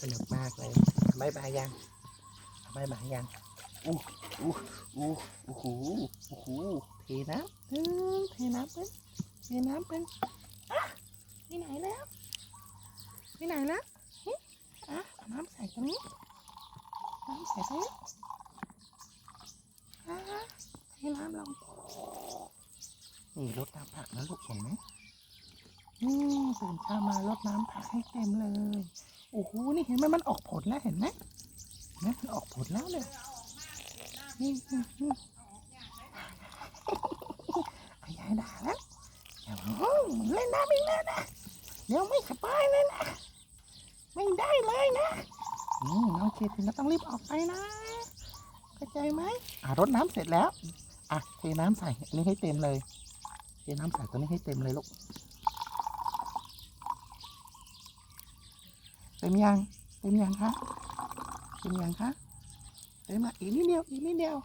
สนุกมากเลยบายบายยังบายบายยังอู้อู้อู้โอ้โหโอ้โหเทน้ำเออเทน้ำเป็นเทน้ำเป็นอะไปไหนแล้วไปไหนแล้วเฮ้ยอะเอาน้ำใส่ตรงนี้น้ำใส่ตรงนี้อะเทน้ำลงนี่รดน้ำผักนะลูกเห็นไหมนี่ ตื่นเช้ามารดน้ำผักให้เต็มเลย โอ้โห นี่เห็นไหมมันออกผลแล้วเห็นไหมนไหมมันออกผลแล้วเลยนี่นี่ยายด่าแล้วอย่ามาเล่นน้ำอีกแล้วนะ เดี๋ยวไม่สบายเลยนะ ไม่ได้เลยนะอืมน้องเคทินต้องรีบออกไปนะ เข้าใจไหมอ่ารดน้ำเสร็จแล้ว อะเทน้ำใส่อันนี้ให้เต็มเลยเทน้ำใส่ตัวนี้ให้เต็มเลยลูก ต็มยังเต็มยังคะเต็มยังคะเต็มละอีกนิดเดียวอีกนิดเดียว